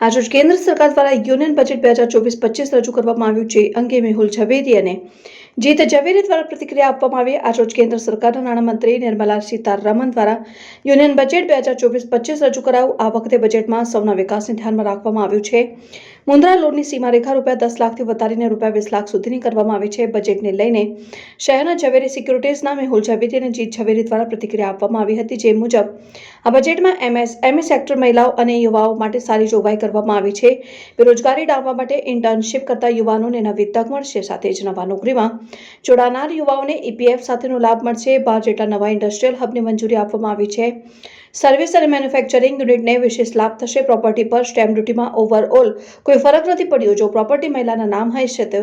આજરોજ કેન્દ્ર સરકાર દ્વારા યુનિયન બજેટ બે હજાર ચોવીસ પચીસ રજૂ કરવામાં આવ્યું છે. અંગે મેહુલ ઝવેરી અને જીત ઝવેરી દ્વારા પ્રતિક્રિયા આપવામાં આવી. આજરોજ કેન્દ્ર સરકારના નાણામંત્રી નિર્મલા સીતારમણ દ્વારા યુનિયન બજેટ બે હજાર ચોવીસ પચીસ રજૂ કરાયું. આ વખતે બજેટમાં સૌના વિકાસને ધ્યાનમાં રાખવામાં આવ્યું છે. મુન્દ્રા લોનની સીમારેખા રૂપિયા દસ લાખથી વધારીને રૂપિયા વીસ લાખ સુધીની કરવામાં આવી છે. બજેટને લઈને શહેરના ઝવેરી સિક્યુરિટીઝના મેહુલ ઝવેરી અને જીત ઝવેરી દ્વારા પ્રતિક્રિયા આપવામાં આવી હતી, જે મુજબ આ બજેટમાં એમએસ એમએસ સેક્ટર મહિલાઓ અને યુવાઓ માટે સારી જોગવાઈ કરવામાં આવી છે. બેરોજગારી ડામવા માટે ઇન્ટર્નશીપ કરતા યુવાનોને નવી તક મળશે, સાથે જ નવા નોકરીમાં જોડાનાર યુવાઓને ઈપીએફ સાથેનો લાભ મળશે. બાર જેટલા નવા ઇન્ડસ્ટ્રીયલ હબની મંજૂરી આપવામાં આવી છે. સર્વિસ અને મેન્યુફેક્ચરિંગ યુનિટને વિશેષ લાભ થશે. પ્રોપર્ટી પર સ્ટેમ્પ ડ્યુટીમાં ઓવરઓલ કોઈ ફરક નથી પડ્યો. જો પ્રોપર્ટી મહિલાના નામ હશે તો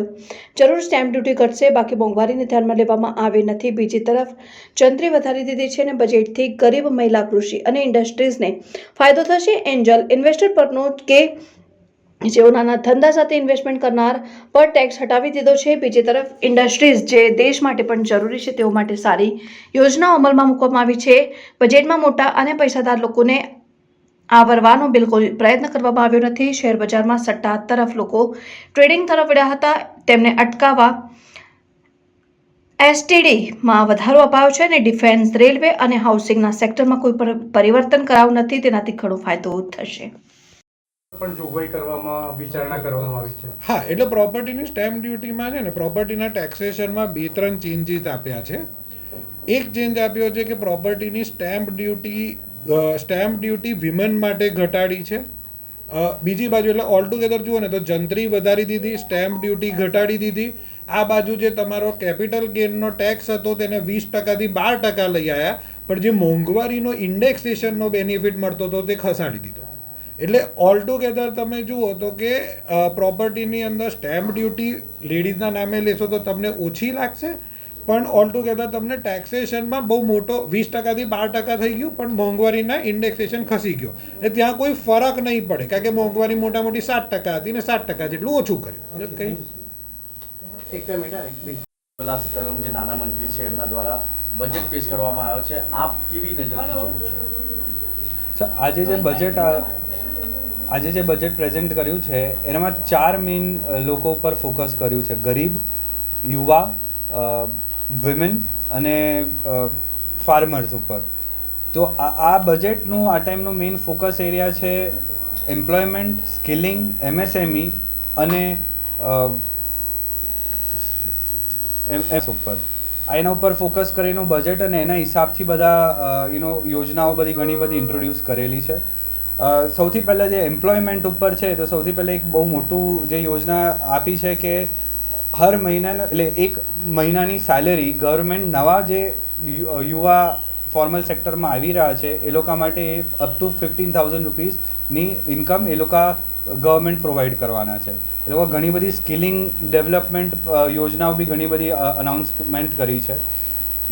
જરૂર સ્ટેમ્પ ડ્યુટી ઘટશે બાકી મોંઘવારીને ધ્યાનમાં લેવામાં આવી નથી. બીજી તરફ, જંત્રી વધારી દીધી છે અને બજેટથી ગરીબ મહિલા કૃષિ અને ઇન્ડસ્ટ્રીઝને ફાયદો થશે. એન્જલ ઇન્વેસ્ટર પરનો કે જેઓ નાના ધંધા સાથે ઇન્વેસ્ટમેન્ટ કરનાર, પર ટેક્સ હટાવી દીધો છે. બીજી તરફ ઇન્ડસ્ટ્રીઝ જે દેશ માટે પણ જરૂરી છે, તેઓ માટે સારી યોજનાઓ અમલમાં મૂકવામાં આવી છે. બજેટમાં મોટા અને પૈસાદાર લોકોને આવરવાનો બિલકુલ પ્રયત્ન કરવામાં આવ્યો નથી. શેર બજારમાં સટ્ટા તરફ લોકો ટ્રેડિંગ તરફ વળ્યા હતા. તેમને અટકાવવા એસટીડીમાં વધારો અપાયો છે અને ડિફેન્સ રેલવે અને હાઉસિંગના સેક્ટરમાં કોઈ પર- પરિવર્તન કરાવ નથી. તેનાથી ઘણો ફાયદો થશે. પણ જોગવાઈ કરવામાં, વિચારણા કરવામાં આવી છે. હા, એટલે પ્રોપર્ટીની સ્ટેમ્પ ડ્યુટીમાં છે ને પ્રોપર્ટીના ટેક્સેશનમાં બે, ત્રણ ચેન્જીસ આપ્યા છે. એક ચેન્જ આપ્યો છે કે પ્રોપર્ટીની stamp duty stamp duty women માટે ઘટાડી છે. બીજી બાજુ, એટલે ઓલ ટુગેધર જુઓ ને, તો જંત્રી વધારી દીધી સ્ટેમ્પ ડ્યુટી ઘટાડી દીધી. આ બાજુ જે તમારો કેપિટલ ગેઇનનો ટેક્સ હતો, તેને વીસ ટકાથી બાર ટકા લઈ આવ્યા પણ જે મોંઘવારીનો ઇન્ડેક્સેશનનો બેનિફિટ મળતો હતો, તે ખસાડી દીધો. એટલે ઓલ ટુગેધર તમે જુઓ તો કે પ્રોપર્ટીની અંદર સ્ટેમ્પ ડ્યુટી લેડીઝના નામે લેશો તો તમને ઓછી લાગશે પણ ઓલ ટુગેધર તમને ટેક્સેશનમાં બહુ મોટો વીસ ટકાથી બાર ટકા થઈ ગયું પણ મોંઘવારીના ઇન્ડેક્સેશન ખસી ગયો. એટલે ત્યાં કોઈ ફરક નહીં પડે કારણ કે મોંઘવારી મોટા મોટી સાત ટકા હતી ને સાત ટકા જેટલું ઓછું કર્યું. એટલે કંઈ એક મિનિટ. જે નાના મંત્રી છે એમના દ્વારા બજેટ પેશ કરવામાં આવ્યો છે. આપ કેવી સર આજે જે બજેટ આ- આજે જે બજેટ પ્રેઝન્ટ કર્યું છે એનામાં ચાર મેઇન લોકો ઉપર ફોકસ કર્યું છે. ગરીબ યુવા વિમેન અને ફાર્મર્સ ઉપર. તો આ આ બજેટનું આ ટાઈમનું મેઇન ફોકસ એરિયા છે એમ્પ્લોયમેન્ટ સ્કિલિંગ એમએસએમઈ અને અ, એમ એમ ઉપર. એના ઉપર ફોકસ કરેલું બજેટ અને એના હિસાબથી બધા યુનો યોજનાઓ બધી ઘણી બધી ઇન્ટ્રોડ્યુસ કરેલી છે. સૌથી પહેલાં જે એમ્પ્લોયમેન્ટ ઉપર છે, તો સૌથી પહેલાં એક બહુ મોટું જે યોજના આપી છે કે હર મહિનાનો, એટલે એક મહિનાની સેલેરી ગવર્મેન્ટ નવા જે યુવા ફોર્મલ સેક્ટરમાં આવી રહ્યા છે, એ લોકો માટે અપ ટુ ફિફ્ટીન થાઉઝન્ડ રૂપીસની ઇન્કમ એ લોકો ગવર્મેન્ટ પ્રોવાઈડ કરવાના છે. એ લોકો ઘણી બધી સ્કિલિંગ ડેવલપમેન્ટ યોજનાઓ બી ઘણી બધી અનાઉન્સમેન્ટ કરી છે.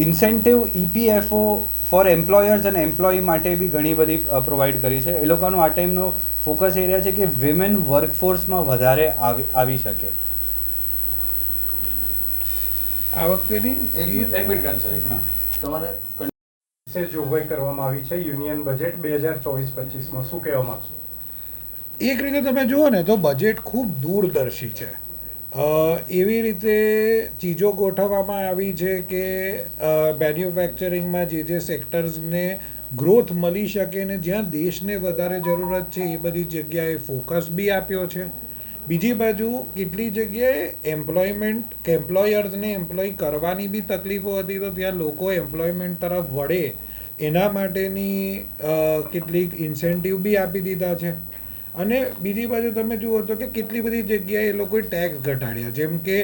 ઇન્સેન્ટિવ ઇપીએફઓ ફોર એમ્પ્લોયર્સ અને એમ્પ્લોયી માટે બી ઘણી બધી પ્રોવાઈડ કરી છે. એ લોકોનું આ ટાઈમનો ફોકસ એરિયા છે કે વિમેન વર્કફોર્સમાં વધારે આવી આવી શકે. આ વખતેની એક મિનિટ તમારે વિશેષ જોગવાઈ કરવામાં આવી છે યુનિયન બજેટ બે હજાર ચોવીસ પચીસમાં શું કહેવા માગશો? એક રીતે તમે જુઓ ને તો બજેટ ખૂબ દૂરદર્શી છે. એવી રીતે ચીજો ગોઠવવામાં આવી છે કે મેન્યુફેક્ચરિંગમાં જે જે સેક્ટર્સને ગ્રોથ મળી શકે ને જ્યાં દેશને વધારે જરૂરત છે, એ બધી જગ્યાએ ફોકસ બી આપ્યો છે. બીજી બાજુ કેટલી જગ્યાએ એમ્પ્લોયમેન્ટ એમ્પ્લોયર્સને એમ્પ્લોય કરવાની બી તકલીફો હતી, તો ત્યાં લોકો એમ્પ્લોયમેન્ટ તરફ વળે. એના માટેની કેટલીક ઇન્સેન્ટિવ બી આપી દીધા છે. અને બીજી બાજુ તમે જુઓ તો કે કેટલી બધી જગ્યાએ એ લોકોએ ટેક્સ ઘટાડ્યા. જેમ કે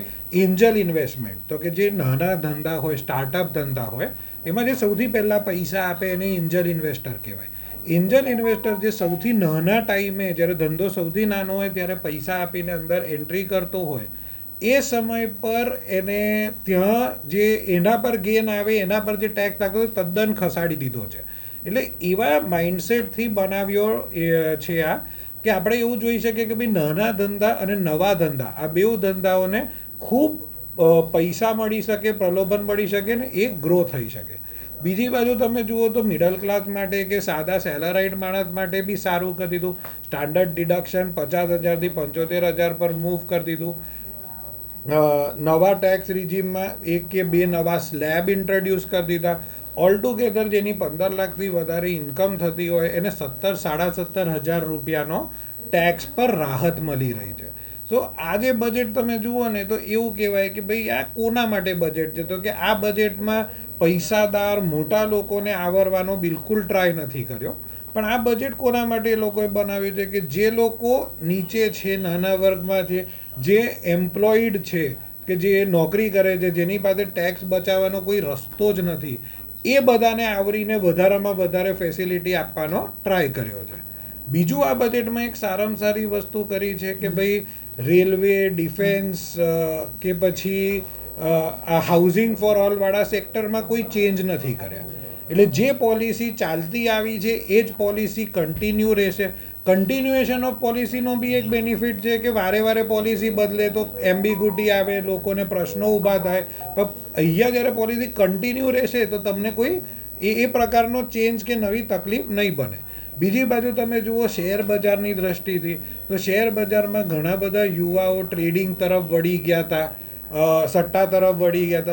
એન્જલ ઇન્વેસ્ટમેન્ટ તો કે જે નાના ધંધા હોય સ્ટાર્ટઅપ ધંધા હોય, એમાં જે સૌથી પહેલાં પૈસા આપે એને એન્જલ ઇન્વેસ્ટર કહેવાય. એન્જલ ઇન્વેસ્ટર જે સૌથી નાના ટાઈમે જ્યારે ધંધો સૌથી નાનો હોય, ત્યારે પૈસા આપીને અંદર એન્ટ્રી કરતો હોય, એ સમય પર એને ત્યાં જે એના પર ગેન આવે, એના પર જે ટેક્સ લાગતો તદ્દન ખસાડી દીધો છે. એટલે એવા માઇન્ડસેટથી બનાવ્યો છે આ. કે આપણે એવું જોઈ શકીએ કે ભાઈ નાના ધંધા અને નવા ધંધા, આ બેઉ ધંધાઓને ખૂબ પૈસા મળી શકે, પ્રલોભન મળી શકે ને એ ગ્રો થઈ શકે. બીજી બાજુ તમે જુઓ તો મિડલ ક્લાસ માટે કે સાદા સેલરાઇડ માણસ માટે બી સારું કરી દીધું. સ્ટાન્ડર્ડ ડિડક્શન પચાસ હજારથી પંચોતેર હજાર પર મૂવ કરી દીધું. નવા ટેક્સ રિજીમમાં એક કે બે નવા સ્લેબ ઇન્ટ્રોડ્યુસ કરી દીધા. ઓલ ટુગેધર જેની પંદર લાખથી વધારે ઇન્કમ થતી હોય, એને સત્તર સાડા સત્તર હજાર રૂપિયાનો ટેક્સ પર રાહત મળી રહી છે. તો આ જે બજેટ તમે જુઓ ને, તો એવું કહેવાય કે ભાઈ, આ કોના માટે બજેટ છે? તો કે આ બજેટમાં પૈસાદાર મોટા લોકોને આવરવાનો બિલકુલ ટ્રાય નથી કર્યો. પણ આ બજેટ કોના માટે એ લોકોએ બનાવ્યું છે કે જે લોકો નીચે છે, નાના વર્ગમાં છે, જે એમ્પ્લોઈડ છે, કે જે નોકરી કરે છે, જેની પાસે ટેક્સ બચાવવાનો કોઈ રસ્તો જ નથી એ બધાને આવરીને વધારામાં વધારે ફેસિલિટી આપવાનો ટ્રાય કર્યો છે. બીજું આ બજેટમાં એક સારામાં સારી વસ્તુ કરી છે કે ભાઈ રેલવે ડિફેન્સ કે પછી આ હાઉસિંગ ફોર ઓલવાળા સેક્ટરમાં કોઈ ચેન્જ નથી કર્યા. એટલે જે પોલિસી ચાલતી આવી છે, એ જ પોલિસી કન્ટિન્યુ રહેશે. કન્ટિન્યુએશન ઓફ પોલિસીનો બી એક બેનિફિટ છે કે વારે વારે પોલિસી બદલે તો એમ્બિગ્યુટી આવે, લોકોને પ્રશ્નો ઊભા થાય. પણ અહીંયા જ્યારે પોલિસી કન્ટિન્યુ રહેશે તો તમને કોઈ એ એ પ્રકારનો ચેન્જ કે નવી તકલીફ નહીં બને. બીજી બાજુ તમે જુઓ શેર બજારની દ્રષ્ટિથી, તો શેર બજારમાં ઘણા બધા યુવાઓ ટ્રેડિંગ તરફ વળી ગયા હતા સટ્ટા તરફ વળી ગયા હતા